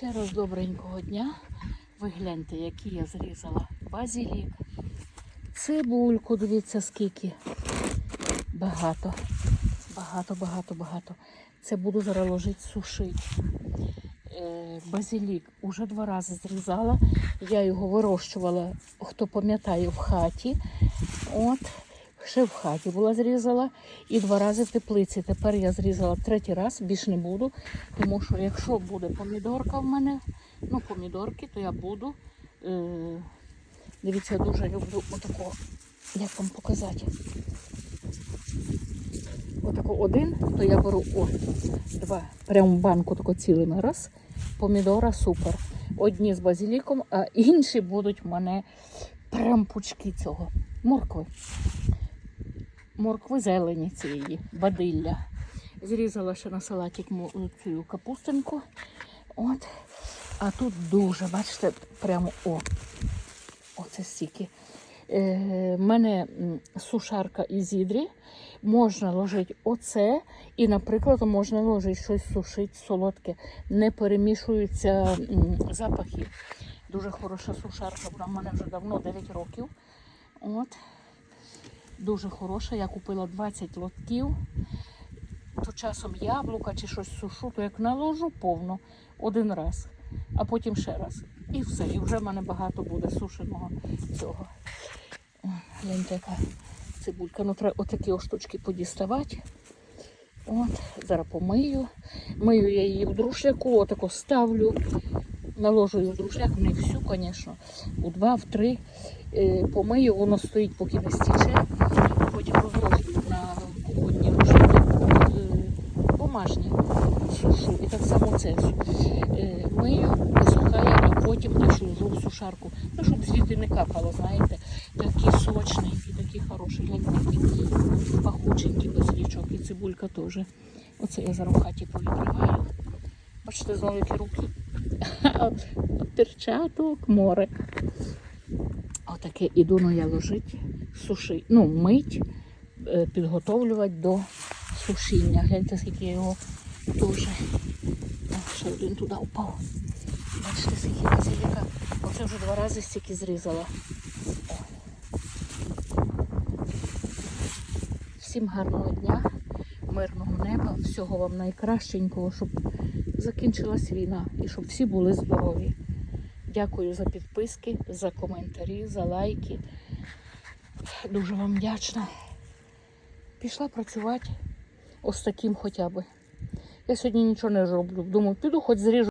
Ще раз добренького дня. Ви гляньте, які я зрізала базилік. Цибульку, дивіться, скільки. Багато. Багато, багато, багато. Це буду зараз ложити сушити. Е, базилік уже два рази зрізала. Я його вирощувала, хто пам'ятає, в хаті. От, ще в хаті була зрізала і два рази в теплиці. Тепер я зрізала третій раз, більше не буду. Тому що якщо буде помідорка в мене, ну помідорки, то я буду. Е, дивіться, я дуже люблю отакого, як вам показати. Отако один, то я беру о, два. Прямо банку тако цілими раз. Помідора супер. Одні з базиліком, а інші будуть в мене прям пучки цього. Моркви. Моркви зелені цієї, бадилля. Зрізала ще на салатик цю капустинку. От. А тут дуже, бачите, прямо о. Оце стільки. Е, мене сушарка із ідрі. Можна ложити оце, і, наприклад, можна ложити щось сушити солодке. Не перемішуються запахи. Дуже хороша сушарка, вона в мене вже давно 9 років. От. Дуже хороша. Я купила 20 лотків. То часом яблука чи щось сушу, то як наложу повно один раз, а потім ще раз. І все. І вже в мене багато буде сушеного цього. Гляньте, яка цибулька. Ну, треба отакі штучки подіставати. От, зараз помию. Мию я її в друшляку, отако ставлю. Наложую в друшляк, не всю, звісно, у два, в три. Е, помию, воно стоїть, поки не стіче. Потім розложую на кухонні рушники е, бумажні сушу. І так само це е, мию, висухаю, а потім лишу в сушарку. Ну, щоб звідти не капало, знаєте. Такі сочненькі, такі хороші, гляньте, такі пахученькі безлічок. І цибулька теж. Оце я зараз в хаті повідриваю. Бачите, знову які руки. Перчаток, море. Отаке іду ну, я ложить, сушить, ну, мить, е, підготовлювати до сушіння. Гляньте, скільки я його дуже. Ще один туди впав. Бачите, скільки базиліка. Оце вже два рази стільки зрізала. Всім гарного дня, мирного неба, всього вам найкращенького, щоб закінчилась війна і щоб всі були здорові. Дякую за підписки, за коментарі, за лайки. Дуже вам вдячна. Пішла працювати ось таким хоча б. Я сьогодні нічого не роблю. Думаю, піду хоч зріжу.